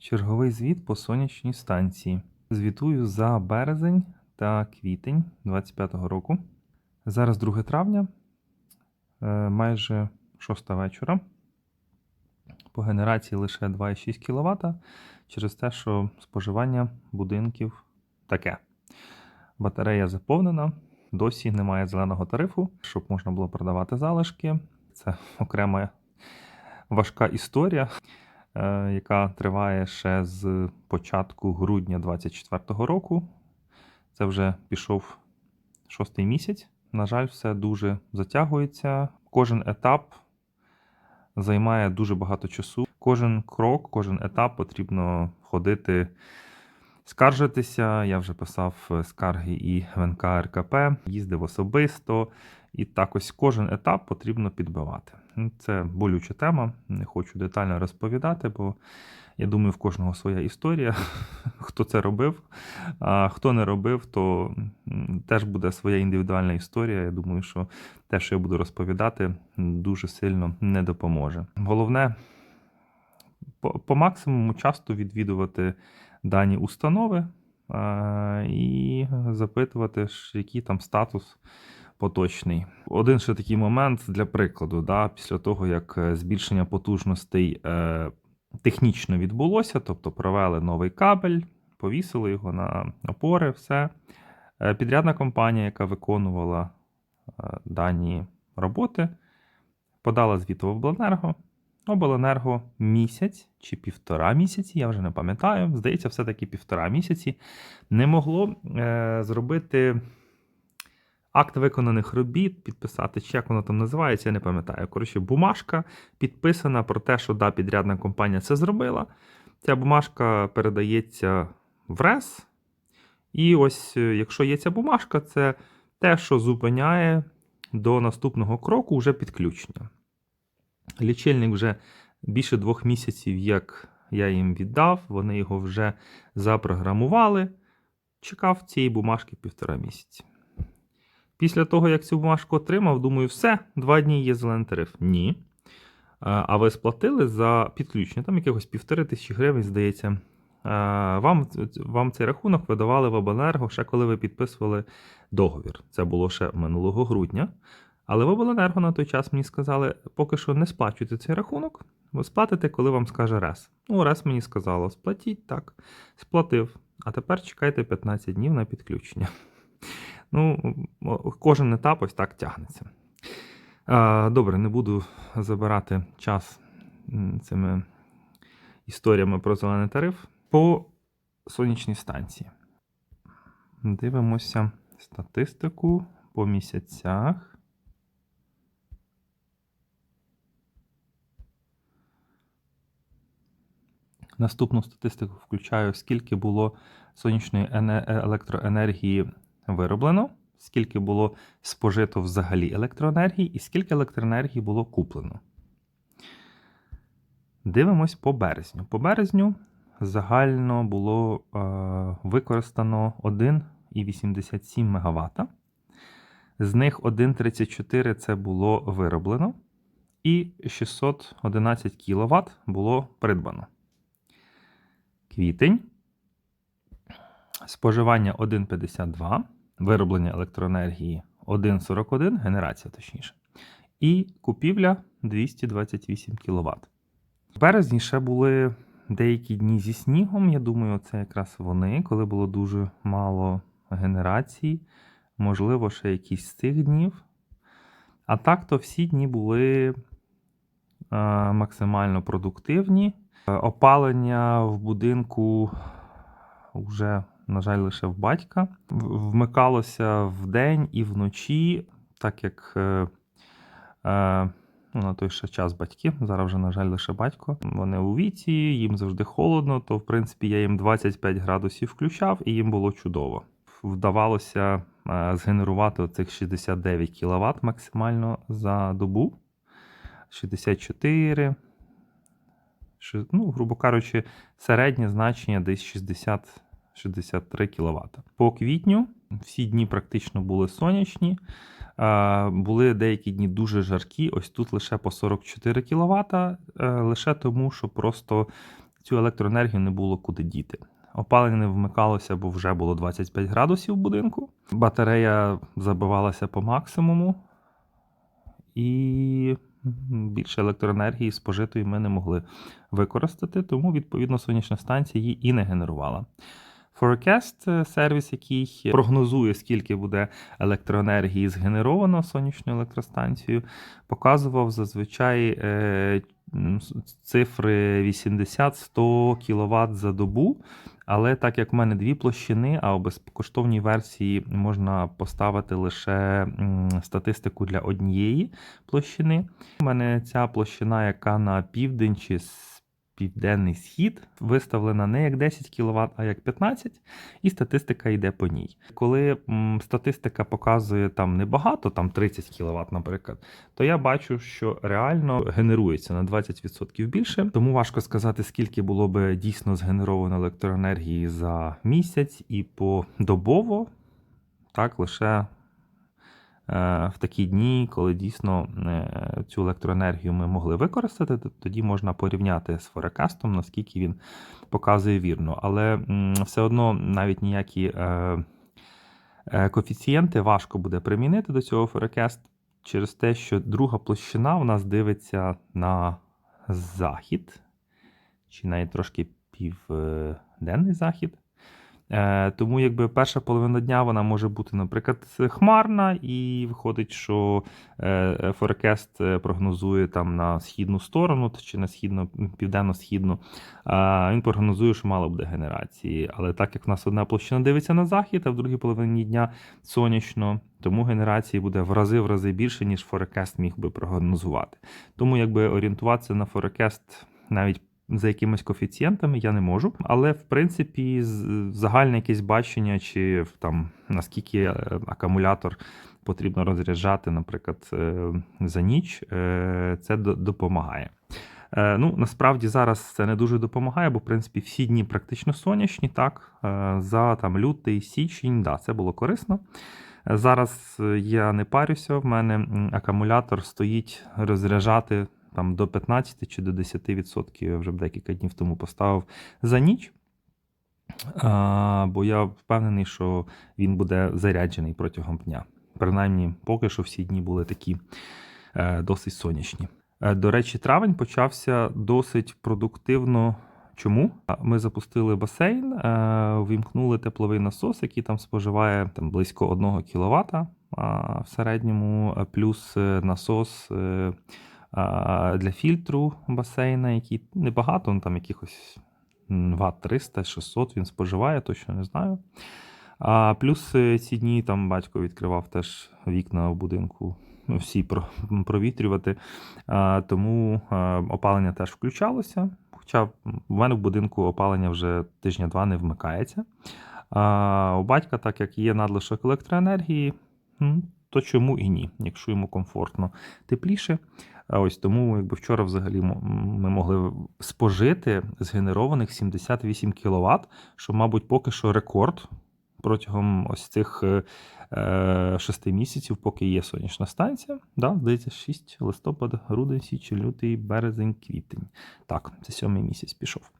Черговий звіт по сонячній станції. Звітую за березень та квітень 25-го року. Зараз 2 травня, е, майже 6 вечора. По генерації лише 2,6 кВт через те, що споживання будинків таке. Батарея заповнена, досі немає зеленого тарифу, щоб можна було продавати залишки. Це окрема важка історія, яка триває ще з початку грудня 2024 року. Це вже пішов шостий місяць. На жаль, все дуже затягується. Кожен етап займає дуже багато часу. Кожен крок, кожен етап потрібно ходити, скаржитися. Я вже писав е, скарги і в НК РКП, їздив особисто. І так ось кожен етап потрібно підбивати. Ну, Це болюча тема. Не хочу детально розповідати, бо я думаю, в кожного своя історія. Хто це робив, а хто не робив, то теж буде своя індивідуальна історія. Я думаю, що те, що я буду розповідати, дуже сильно не допоможе. Головне по, максимуму часто відвідувати дані установи і запитувати, який там статус поточний. Один ще такий момент для прикладу, да, після того, як е, збільшення потужностей е, технічно відбулося, тобто провели новий кабель, повісили його на опори, все. Е, Підрядна компанія, яка виконувала е, дані роботи, подала звіт в обленерго. Обленерго місяць чи півтора місяці, я вже не пам'ятаю. Здається, все-таки півтора місяці не могло е, зробити акт виконаних робіт, підписати, чи як воно там називається, я не пам'ятаю. Коротше, бумажка підписана про те, що да, підрядна компанія це зробила. Ця бумажка передається в РЕС. І ось, е, якщо є ця бумажка, це те, що зупиняє до наступного кроку вже підключення. Лічильник вже більше двох місяців, як я їм віддав, вони його вже запрограмували. Чекав цієї бумажки півтора місяці. Після того, як цю бумажку отримав, думаю, все, два дні є зелений тариф. Ні. А а ви сплатили за підключення, там якихось півтори тисячі гривень, здається. Вам, вам цей рахунок видавали в обленерго ще коли ви підписували договір. Це було ще минулого грудня. Але в обленерго на той час мені сказали, поки що не сплачуйте цей рахунок, ви сплатите, коли вам скаже РЕС. Ну, РЕС мені сказало, сплатіть так. Сплатив. А тепер чекайте 15 днів на підключення. Ну, кожен етап ось так тягнеться. Добре, не буду забирати час цими історіями про зелений тариф. По сонячній станції. Дивимося статистику по місяцях. Наступну статистику включаю, скільки було сонячної електроенергії вироблено, скільки було спожито взагалі електроенергії, і скільки електроенергії було куплено. Дивимось по березню. По березню загально було е, використано 1,87 МВт. З них 1,34 це було вироблено, і 611 кВт було придбано. Квітень. Споживання 1,52, вироблення електроенергії 1,41, генерація точніше. І купівля 228 кВт. Березні ще були деякі дні зі снігом. Я думаю, це якраз вони, коли було дуже мало генерації. Можливо, ще якісь з цих днів. А так, то всі дні були е, максимально продуктивні. Е, Опалення в будинку вже, на жаль, лише в батька. Вмикалося вдень і вночі, так як е, е, ну, на той ще час батьки, зараз вже, на жаль, лише батько. Вони у віці, їм завжди холодно, то в принципі я їм 25 градусів включав, і їм було чудово. Вдавалося е, згенерувати оцих 69 кВт максимально за добу. 64. Ну, грубо кажучи, середнє значення десь 60 63 кВт. По квітню всі дні практично були сонячні. Е, Були деякі дні дуже жаркі. Ось тут лише по 44 кВт, лише тому, що просто цю електроенергію не було куди діти. Опалення не вмикалося, бо вже було 25 градусів в будинку. Батарея забивалася по максимуму, і більше електроенергії спожитої ми не могли використати, тому, відповідно, сонячна станція її і не генерувала. Forecast е, сервіс, який прогнозує, скільки буде електроенергії згенеровано сонячною електростанцією, показував зазвичай е, цифри 80-100 кВт за добу. Але так як в мене дві площини, а у безкоштовній версії можна поставити лише статистику для однієї площини. У мене ця площина, яка на південь чи південний схід, виставлена не як 10 кВт, а як 15, і статистика йде по ній. Коли м, статистика показує там небагато, там 30 кВт, наприклад, то я бачу, що реально генерується на 20% більше. Тому важко сказати, скільки було би дійсно згенеровано електроенергії за місяць і подобово, так лише. Е, В такі дні, коли дійсно е, цю електроенергію ми могли використати, тоді можна порівняти з форекастом, наскільки він показує вірно. Але все одно навіть ніякі е, коефіцієнти важко буде примінити до цього форекаст через те, що друга площина в нас дивиться на захід, чи навіть трошки південний захід. Е, Тому якби перша половина дня вона може бути, наприклад, хмарна, і виходить, що е, прогнозує там на східну сторону чи на східно, південно-східну. Він прогнозує, що мало буде генерації. Але так як в нас одна площина дивиться на захід, а в другій половині дня сонячно, тому генерації буде в рази в рази більше, ніж Forecast міг би прогнозувати. Тому якби орієнтуватися на Forecast навіть за якимись коефіцієнтами я не можу. Але в принципі, загальне якесь бачення, чи там наскільки е, акумулятор потрібно розряджати, наприклад, е, за ніч, е, це допомагає. Ну, насправді зараз це не дуже допомагає, бо в принципі всі дні практично сонячні. Так, за там лютий, січень, да, це було корисно. Зараз я не парюся. В мене акумулятор стоїть розряджати там до 15 чи до 10%. Я вже декілька днів тому поставив за ніч. А, бо я впевнений, що він буде заряджений протягом дня. Принаймні, поки що всі дні були такі е, досить сонячні. Е, До речі, травень почався досить продуктивно. Чому? Ми запустили басейн, е, вімкнули тепловий насос, який там споживає там, близько 1 кВт в середньому, е, плюс насос для фільтру басейна, який небагато, ну, там якихось м, ватт 300-600 він споживає, точно не знаю. А плюс е, ці дні там батько відкривав теж вікна в будинку, ну, всі провітрювати. А, тому опалення теж включалося. Хоча в мене в будинку опалення вже тижня-два не вмикається. А у батька, так як є надлишок електроенергії, то чому і ні, якщо йому комфортно тепліше. А ось тому, якби вчора взагалі ми могли спожити згенерованих 78 кВт, що, мабуть, поки що рекорд протягом ось цих е, е, шести місяців, поки є сонячна станція. Да, здається, 6 листопад, грудень, січень, лютий, березень, квітень. Так, це сьомий місяць пішов.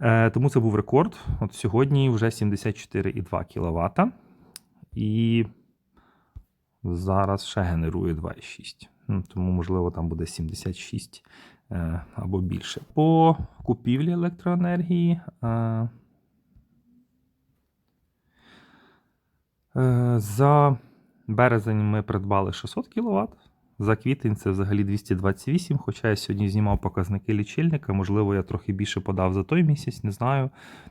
Е, тому це був рекорд. От сьогодні вже 74,2 кВт. І зараз ще генерує 2,6. Тому, можливо, там буде 76 е, або більше. По купівлі електроенергії. Е, Е, За березень ми придбали 600 кВт. За квітень це взагалі 228, хоча я сьогодні знімав показники лічильника. Можливо, я трохи більше подав за той місяць, не знаю.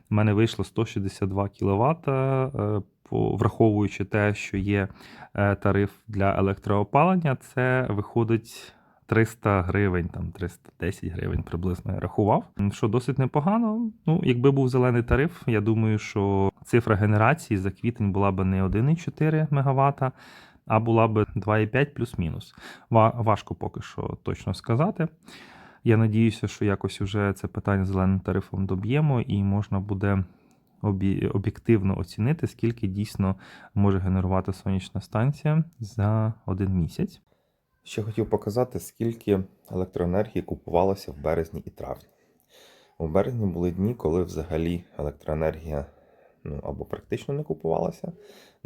У мене вийшло 162 кВт, враховуючи те, що є е, тариф для електроопалення, це виходить 300 гривень, там 310 гривень приблизно я рахував. Що досить непогано. Ну, якби був зелений тариф, я думаю, що цифра генерації за квітень була б не 1,4 МВт, а була б 2,5 плюс-мінус. Важко поки що точно сказати. Я надіюся, що якось уже це питання зеленим тарифом доб'ємо і можна буде об'єктивно оцінити, скільки дійсно може генерувати сонячна станція за один місяць. Ще хотів показати, скільки електроенергії купувалося в березні і травні. У березні були дні, коли взагалі електроенергія ну, або практично не купувалася.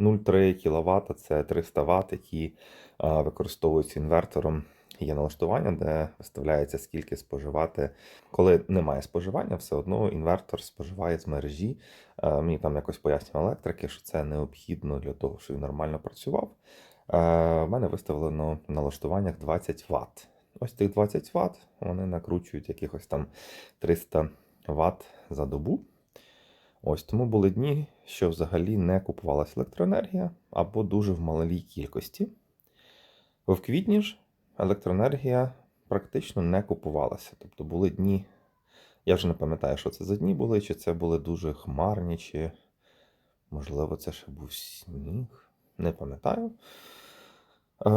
0,3 кВт це 300 Вт, які використовуються інвертором. Є налаштування, де виставляється скільки споживати. Коли немає споживання, все одно інвертор споживає з мережі. Е, Мені там якось пояснювали електрики, що це необхідно для того, щоб він нормально працював. Е, В мене виставлено в налаштуваннях 20 Вт. Ось тих 20 Вт вони накручують якихось там 300 Вт за добу. Ось тому були дні, що взагалі не купувалася електроенергія або дуже в малій кількості. В квітні ж електроенергія практично не купувалася. Тобто були дні, я вже не пам'ятаю, що це за дні були, чи це були дуже хмарні, чи можливо це ще був сніг. Не пам'ятаю. Е,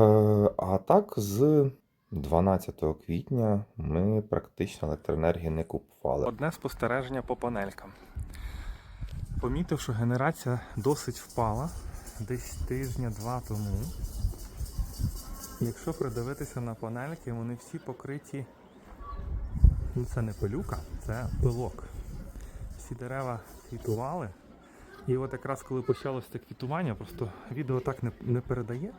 а так, з 12 квітня ми практично електроенергії не купували. Одне спостереження по панелькам. Помітив, що генерація досить впала десь тижня-два тому. Якщо придивитися на панельки, вони всі покриті. Ну, це не пилюка, це пилок. Всі дерева квітували. І от якраз коли почалося це квітування, просто відео так не, не передає.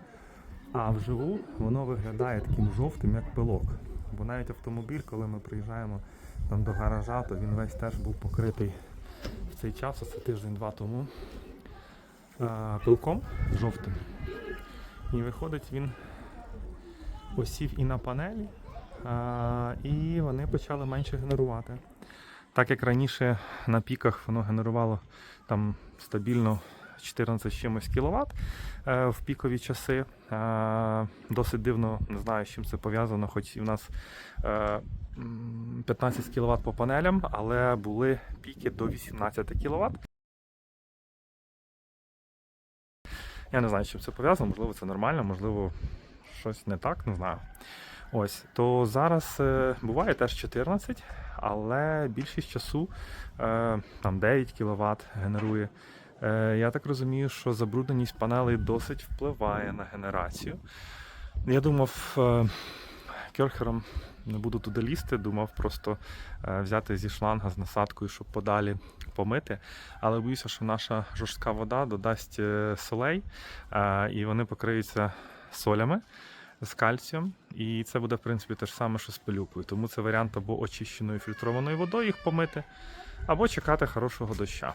А вживу воно виглядає таким жовтим, як пилок. Бо навіть автомобіль, коли ми приїжджаємо там до гаража, то він весь теж був покритий цей час, це тиждень-два тому, пилком жовтим. І виходить, він осів і на панелі, і вони почали менше генерувати. Так як раніше на піках воно генерувало там стабільно 14 з чимось кВт е, в пікові часи. Досить дивно, не знаю, з чим це пов'язано, хоч і в нас е, 15 кВт по панелям, але були піки до 18 кВт. Я не знаю, з чим це пов'язано, можливо, це нормально, можливо, щось не так, не знаю. Ось, то зараз е, буває теж 14, але більшість часу е, там 9 кВт генерує. Е, я так розумію, що забрудненість панелей досить впливає на генерацію. Я думав, керхером не буду туди лізти, думав просто е, взяти зі шланга з насадкою, щоб подалі помити. Але боюся, що наша жорстка вода додасть е, солей, е, і вони покриються солями з кальцієм. І це буде, в принципі, те ж саме, що з пилюкою. Тому це варіант або очищеною фільтрованою водою їх помити, або чекати хорошого доща.